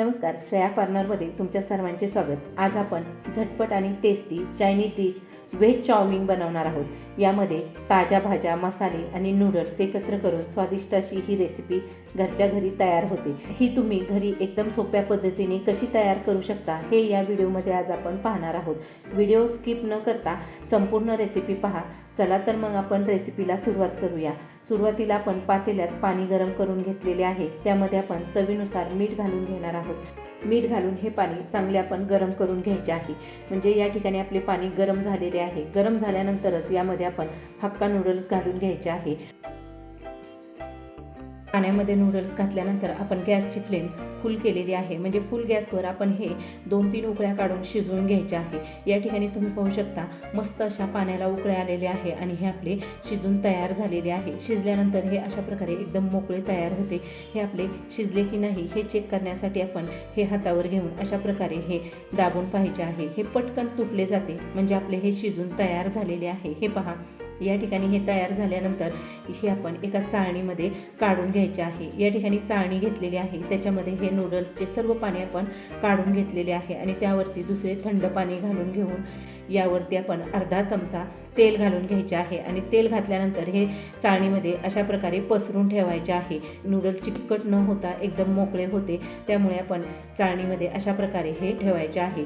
नमस्कार श्रेया कॉर्नरमध्ये तुमच्या सर्वांचे स्वागत. आज आपण झटपट आणि tasty Chinese dish veg chowmein बनवणार आहोत. यामध्ये ताज्या भाज्या मसाले आणि नूडल्स एकत्र करून स्वादिष्ट अशी ही रेसिपी घरच्या घरी तयार होते. ही तुम्ही घरी एकदम सोप्या पद्धतीने कशी तयार करू शकता हे या व्हिडिओमध्ये आज आपण पाहणार आहोत. व्हिडिओ स्किप न करता संपूर्ण रेसिपी पहा. चला तर मग आपण रेसिपीला सुरुवात करूया. सुरुवातीला आपण पातेल्यात पाणी गरम करून घेतलेले आहे. त्यामध्ये आपण चवीनुसार मीठ घालून घेणार आहोत. मीठ घालून हे पाणी चांगले आपण गरम करून घ्यायचे आहे. म्हणजे या ठिकाणी आपले पाणी गरम झालेले आहे. गरम झाल्यानंतरच यामध्ये आपण हक्का नूडल्स घालून घ्यायचे आहे. पाण्यामध्ये नूडल्स घातल्यानंतर आपण गॅसची फ्लेम फुल केलेली आहे. म्हणजे फुल गॅसवर आपण हे दोन तीन उकळ्या काढून शिजवून घ्यायचे आहे. या ठिकाणी तुम्ही पाहू शकता मस्त अशा पाण्याला उकळ्या आलेले आहे आणि हे आपले शिजून तयार झालेले आहे. शिजल्यानंतर हे अशा प्रकारे एकदम मोकळे तयार होते. हे आपले शिजले की नाही हे चेक करण्यासाठी आपण हे हातावर घेऊन अशा प्रकारे हे दाबून पाहिजे आहे. हे पटकन तुटले जाते. म्हणजे आपले हे शिजून तयार झालेले आहे. हे पहा. या ठिकाणी हे तयार झाल्यानंतर हे आपण एका चाळणीमध्ये काढून घ्यायचे आहे. या ठिकाणी चाळणी घेतलेली आहे. त्याच्यामध्ये हे नूडल्सचे सर्व पाणी आपण काढून घेतलेले आहे आणि त्यावरती दुसरे थंड पाणी घालून घेऊन यावरती आपण अर्धा चमचा तेल घालून घ्यायचे आहे आणि तेल घातल्यानंतर हे चाळणीमध्ये अशा प्रकारे पसरून ठेवायचे आहे. नूडल्स चिकट न होता एकदम मोकळे होते. त्यामुळे आपण चाळणीमध्ये अशा प्रकारे हे ठेवायचे आहे.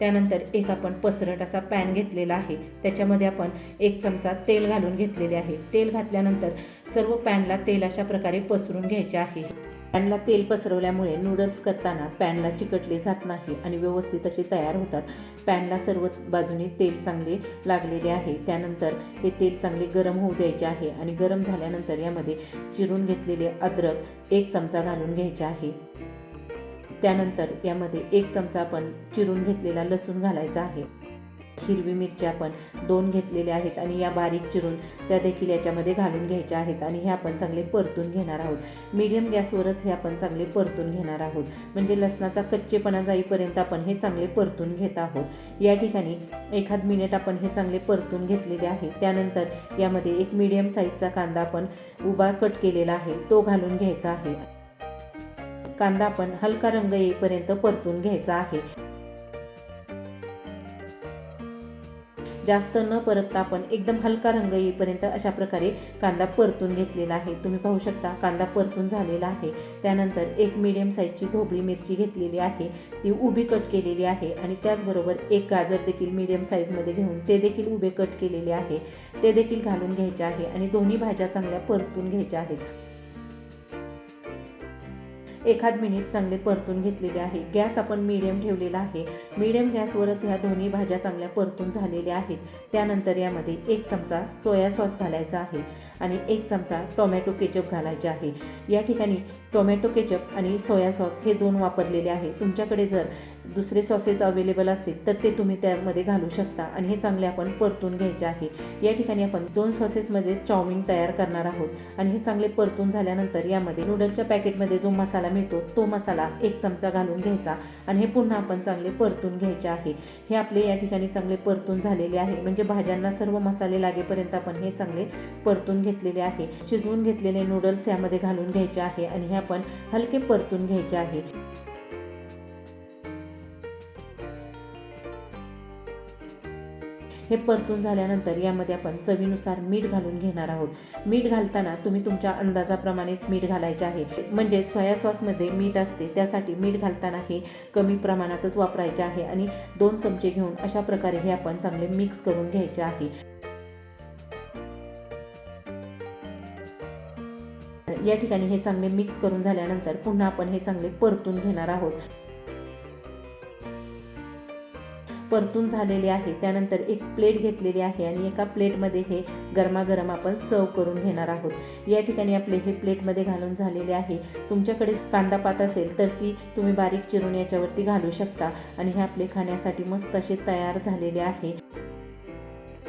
त्यानंतर एक आपण पसरट असा पॅन घेतलेला आहे. त्याच्यामध्ये आपण एक चमचा तेल घालून घेतलेले आहे. तेल घातल्यानंतर सर्व पॅनला तेल अशा प्रकारे पसरून घ्यायचे आहे. पॅनला तेल पसरवल्यामुळे नूडल्स करताना पॅनला चिकटले जात नाही आणि व्यवस्थित असे तयार होतात. पॅनला सर्व बाजूने तेल चांगले लागलेले आहे. त्यानंतर हे तेल चांगले गरम होऊ द्यायचे आहे आणि गरम झाल्यानंतर यामध्ये चिरून घेतलेले अद्रक एक चमचा घालून घ्यायचे आहे. त्यानंतर यामध्ये एक चमचा आपण चिरून घेतलेला लसूण घालायचा आहे. हिरवी मिरची आपण दोन घेतलेल्या आहेत आणि या बारीक चिरून त्या देखील याच्यामध्ये घालून घ्यायच्या आहेत आणि हे आपण चांगले परतून घेणार आहोत. मीडियम गॅसवरच हे आपण चांगले परतून घेणार आहोत. म्हणजे लसणाचा कच्चेपणा जाईपर्यंत आपण हे चांगले परतून घेत आहोत. या ठिकाणी एखाद मिनिट आपण हे चांगले परतून घेतलेले आहे. त्यानंतर यामध्ये एक मीडियम साईजचा कांदा आपण उभा कट केलेला आहे. तो घालून घ्यायचा आहे. कांदा पण हलका रंग येईपर्यंत परतून घ्यायचा आहे. जास्त न परतता आपण एकदम हलका रंग येईपर्यंत अशा प्रकारे कांदा परतून घेतलेला आहे. तुम्ही पाहू शकता कांदा परतून झालेला आहे. त्यानंतर एक मीडियम साईजची ढोबळी मिरची घेतलेली आहे. ती उभी कट केलेली आहे आणि त्याचबरोबर एक गाजर देखील मीडियम साईजमध्ये घेऊन ते देखील उभे कट केलेले आहे. ते देखील घालून घ्यायचे आहे आणि दोन्ही भाज्या चांगल्या परतून घ्यायच्या आहेत. एखाद मिनिट चांगले परतून घेतलेले आहे. गॅस आपण मीडियम ठेवलेला आहे. मीडियम गॅसवरच ह्या दोन्ही भाज्या चांगल्या परतून झालेल्या आहेत. त्यानंतर यामध्ये एक चमचा सोया सॉस घालायचा आहे आणि एक चमचा टोमॅटो केचप घालायचे आहे. या ठिकाणी टोमॅटो केचप आणि सोया सॉस हे दोन वापरलेले आहे. तुमच्याकडे जर दुसरे सॉसेस अवेलेबल असतील तर ते तुम्ही त्यामध्ये घालू शकता आणि हे चांगले आपण परतून घ्यायचे आहे. या ठिकाणी आपण दोन सॉसेसमध्ये चाऊमिन तयार करणार आहोत आणि हे चांगले परतून झाल्यानंतर यामध्ये नूडलच्या पॅकेटमध्ये जो मसाला मिळतो तो मसाला एक चमचा घालून घ्यायचा आणि हे पुन्हा आपण चांगले परतून घ्यायचे आहे. हे आपले या ठिकाणी चांगले परतून झालेले आहे. म्हणजे भाज्यांना सर्व मसाले लागेपर्यंत आपण हे चांगले परतून घेतलेले आहे. शिजवून घेतलेले नूडल्स यामध्ये घालून घ्यायचे आहे आणि हे आपण हलके परतून घ्यायचे आहे. हे परतून झाल्यानंतर यामध्ये आपण चवीनुसार मीठ घालून घेणार आहोत. मीठ घालताना तुम्ही तुमच्या अंदाजाप्रमाणेच मीठ घालायचे आहे. म्हणजे सोया सॉसमध्ये मीठ असते त्यासाठी मीठ घालताना हे कमी प्रमाणातच वापरायचे आहे आणि दोन चमचे घेऊन अशा प्रकारे हे आपण चांगले मिक्स करून घ्यायचे आहे. या ठिकाणी हे चांगले मिक्स करून झाल्यानंतर पुन्हा आपण हे चांगले परतून घेणार आहोत. परतून झालेले आहे. त्यानंतर एक प्लेट घेतलेली आहे आणि एका प्लेटमध्ये हे गरमागरम आपण सर्व करून घेणार आहोत. या ठिकाणी आपले हे प्लेटमध्ये घालून झालेले आहे. तुमच्याकडे कांदा पात असेल तर ती तुम्ही बारीक चिरून याच्यावरती घालू शकता आणि हे आपले खाण्यासाठी मस्त असे तयार झालेले आहे.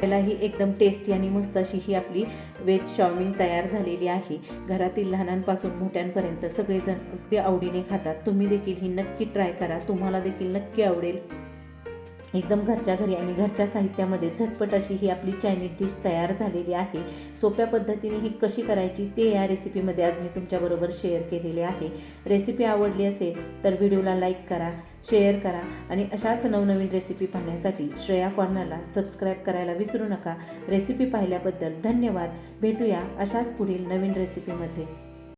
ही एकदम टेस्टी आणि मस्त अशी ही आपली व्हेज चाऊमिन तयार झालेली आहे. घरातील लहानांपासून मोठ्यांपर्यंत सगळेजण अगदी आवडीने खातात. तुम्ही देखील ही नक्की ट्राय करा. तुम्हाला देखील नक्की आवडेल. एकदम घरच्या घरी आणि घरच्या साहित्यामध्ये झटपट अशी ही आपली चायनीज डिश तयार झालेली आहे. सोप्या पद्धतीने ही कशी करायची ते या रेसिपीमध्ये आज मी तुमच्याबरोबर शेअर केलेले आहे. रेसिपी आवडली असेल तर व्हिडिओला लाईक करा शेअर करा आणि अशाच नवनवीन रेसिपी पाहण्यासाठी श्रेया कॉर्नरला सबस्क्राईब करायला विसरू नका. रेसिपी पाहिल्याबद्दल धन्यवाद. भेटूया अशाच पुढील नवीन रेसिपीमध्ये.